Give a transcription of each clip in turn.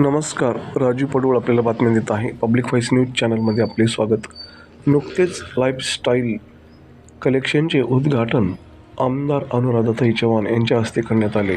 नमस्कार राजू पडोळ आपल्याला बातम्या देत आहे. पब्लिक व्हॉइस न्यूज चॅनलमध्ये आपले स्वागत. नुकतेच लाईफस्टाईल कलेक्शनचे उद्घाटन आमदार अनुराधाताई चव्हाण यांच्या हस्ते करण्यात आले.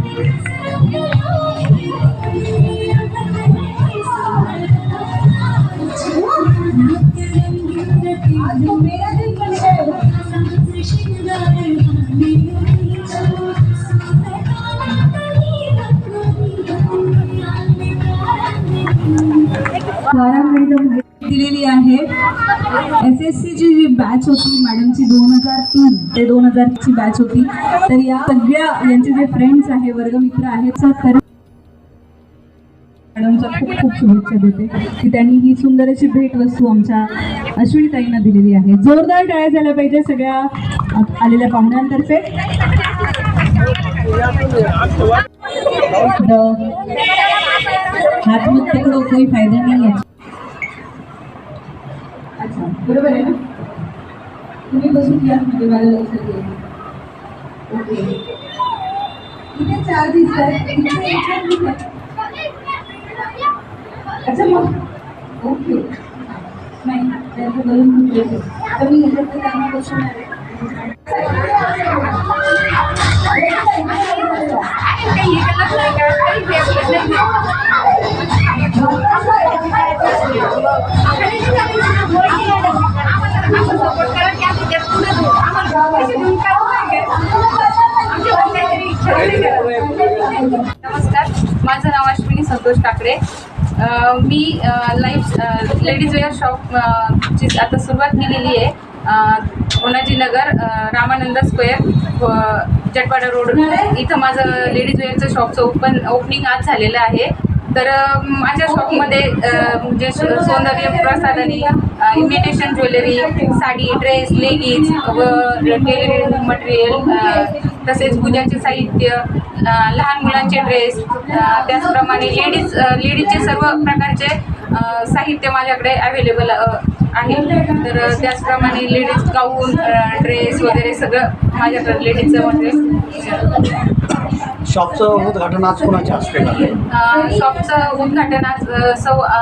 एस एस जी बॅच होती मॅडमची दोन हजार तीन ते दोन हजारची बॅच होती. तर या सगळ्या यांचे जे फ्रेंड्स आहे वर्गमित्र आहेत तर मॅडमच्या खूप खूप शुभेच्छा देते. की त्यांनी ही सुंदर अशी भेट वस्तू आमच्या अश्विनी ताईंना दिलेली आहे. जोरदार टाळ्या झाल्या पाहिजे सगळ्या आलेल्या पाहुण्यांतर्फे. हात मग तिकडं कोई फायदा नाही याचा बरोबर आहे ना? तुम्ही बसून घ्या, म्हणजे मला लक्षात येईल. ओके. इथे चार दिसत आहेत. अच्छा मग. ओके. नाही, त्यांचं बलून ते. आता मी ह्याच्यात त्यांना बसवणार आहे. नमस्कार. माझं नाव अश्विनी संतोष ठाकरे अ, मी लाईफ लेडीज वेअर शॉप ची आता सुरुवात केलेली आहे. अ, ओनाजी नगर रामानंद स्क्वेअर जटवाडा रोड इथं माझं लेडीज वेअरचं शॉपचं ओपन ओपनिंग आज झालेलं आहे. तर माझ्या शॉपमध्ये म्हणजे सौंदर्य प्रसाधनी imitation jewellery sari dress leggings व टेलरिंग मटेरियल तसेच पूजाचे साहित्य लहान मुलांचे ड्रेस त्याचप्रमाणे लेडीज लेडीजचे सर्व प्रकारचे साहित्य माझ्याकडे अवेलेबल आहे. तर त्याचप्रमाणे लेडीज गाऊन ड्रेस वगैरे सगळं माझ्याकडे लेडीजचं मटेरियल शॉपचं उद्घाटन आज कोणाच्या हस्ते झालं शॉपचं उद्घाटन आज अ, सौ अ,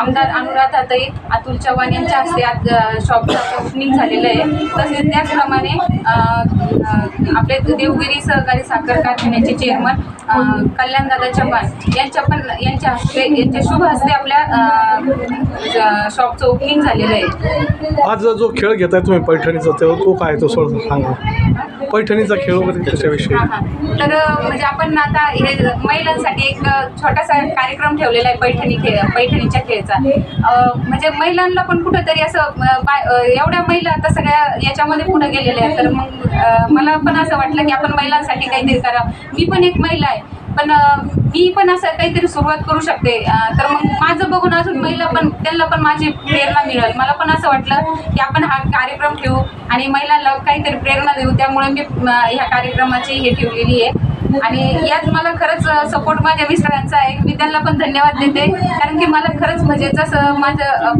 आमदार अनुराधाताई अतुल चव्हाण यांच्या हस्ते आज अ, शॉपचं ओपनिंग झालेलं आहे. तसेच त्याचप्रमाणे अ, अ, आपले देवगिरी सहकारी साखर कारखान्याचे चेअरमन कल्याणदादा चव्हाण यांच्या पण यांच्या हस्ते यांच्या शुभ हस्ते आपल्या अ, ज- शॉपचं ओपनिंग झालेलं आहे. आज जो खेळ घेताय तुम्ही पैठणीचा तो तो काय तो सोड सांगा. पैठणीचा खेळ वगैरे त्याच्याविषयी हां, हां. तर म्हणजे आपण आता हे महिलांसाठी एक छोटासा कार्यक्रम ठेवलेला आहे पैठणी खेळ पैठणीच्या खेळचा. अ, म्हणजे महिलांना पण कुठंतरी असं अ, बाय अ, एवढ्या महिला आता सगळ्या याच्यामध्ये पुढे गेलेल्या आहेत. तर मग अ, मला पण असं वाटलं की आपण महिलांसाठी काहीतरी करावं. मी पण एक महिला आहे. पण मी पण असं काहीतरी सुरुवात करू शकते. तर मग माझं बघून अजून महिला पण त्यांना पण माझी प्रेरणा मिळेल. मला पण असं वाटलं की आपण हा कार्यक्रम ठेवू आणि महिलांना काहीतरी प्रेरणा देऊ. त्यामुळे मी ह्या कार्यक्रमाची हे ठेवलेली आहे. आणि यात मला खरंच सपोर्ट माझ्या मिस्टरांचा आहे. मी त्यांना पण धन्यवाद देते. कारण की मला खरंच म्हणजे जसं माझं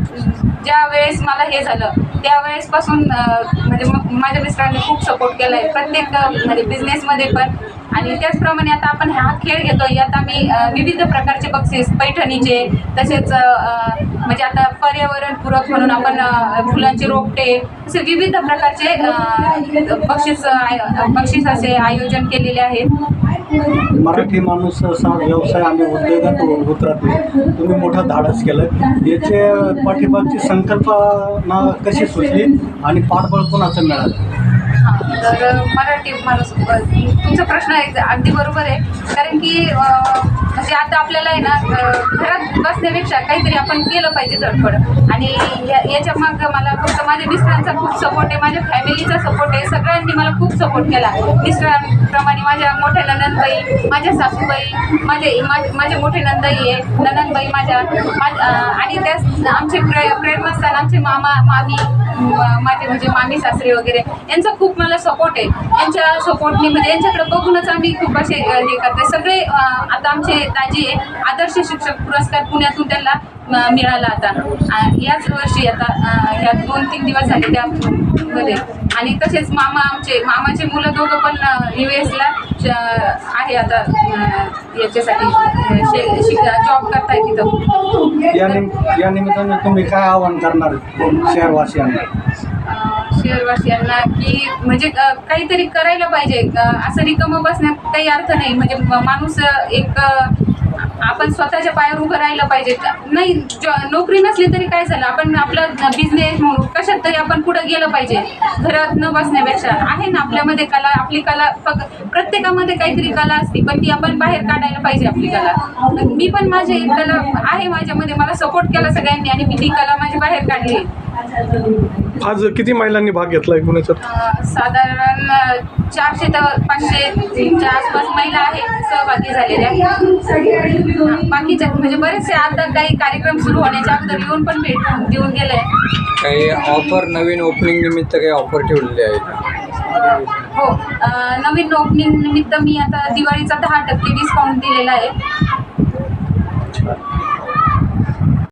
ज्या वेळेस मला हे झालं त्यावेळेसपासून म्हणजे मग माझ्या मिस्टरांनी खूप सपोर्ट केला आहे प्रत्येक म्हणजे बिझनेसमध्ये पण आणि त्याचप्रमाणे आता आपण हा खेळ घेतो यात आम्ही विविध प्रकारचे बक्षीस पैठणीचे तसेच म्हणजे आता पर्यावरणपूरक म्हणून आपण फुलांचे रोपटे असे विविध प्रकारचे बक्षीस बक्षीस आय- आयोजन केलेले आहेत. मराठी माणूस व्यवसाय आणि उद्योगात उतरत तुम्ही मोठं धाडस केलं याचे पाठीमागची संकल्पना कशी सुचली आणि पाठबळ कोणाचं मिळालं? तर मराठी माणूस तुमचा प्रश्न आहे अगदी बरोबर आहे. कारण की म्हणजे आता आपल्याला आहे ना घरात बसण्यापेक्षा काहीतरी आपण केलं पाहिजे धडपड. आणि या याच्या मग मला फक्त माझ्या मिस्टरांचा खूप सपोर्ट आहे माझ्या फॅमिलीचा सपोर्ट आहे सगळ्यांनी मला सपोर्ट केला. मिस्टरांप्रमाणे माझ्या मोठ्या ननंदबाई माझ्या सासूबाई माझे माझे माझे मोठे नंदाई आहे. ननंदबाई माझ्या आणि त्याच आमचे प्रे प्रेरणास्थान आमचे मामा मामी माझे म्हणजे मामी सासरे वगैरे यांचा खूप मला सपोर्ट आहे. यांच्या सपोर्टने म्हणजे यांच्याकडे बघूनच आम्ही खूप असे हे करते सगळे आता आमचे दाजी आहे. आदर्श शिक्षक पुरस्कार पुण्यातून त्यांना मिळाला आता. याच वर्षी आता ह्या दोन तीन दिवस झाले त्या मध्ये. आणि तसेच मामा आमचे मामाचे मुलं दोघं पण यू एसला आहे आता याच्यासाठी जॉब करताय तिथं. या निम या निमित्ताने तुम्ही काय आवाहन करणार शहरवासियांना? शहरवासियांना की म्हणजे अ, काहीतरी करायला पाहिजे. अ, असं रिकामं बसण्यात काही अर्थ नाही. म्हणजे म- माणूस अ, एक अ, आपण स्वतःच्या पायावर उभं राहिलं पाहिजे. नाही जॉ नोकरी नसली तरी काय झालं? आपण आपलं बिझनेस म्हणून कशात तरी आपण पुढं गेलं पाहिजे. घरात न बसण्यापेक्षा. आहे ना आपल्यामध्ये कला आपली कला फक्त प्रत्येकामध्ये काहीतरी कला असते पण ती आपण बाहेर काढायला पाहिजे आपली कला. मी पण माझी कला आहे माझ्यामध्ये. मला सपोर्ट केला सगळ्यांनी आणि मी ती कला माझी बाहेर काढली आज किती महिलांनी भाग घेतला एकूण याच्यात अ, साधारण अ, चारशे ते पाचशेच्या आसपास महिला आहेत सहभागी झालेल्या हा, बाकीच्या म्हणजे बरेचसे आता काही कार्यक्रम सुरू होण्याच्या अगोदर येऊन पण भेट देऊन गेले. काही ऑफर नवीन ओपनिंग निमित्त काही ऑफर ठेवलेली आहे हो अ, नवीन ओपनिंग निमित्त मी आता दिवाळीचा दहा टक्के डिस्काउंट दिलेला आहे.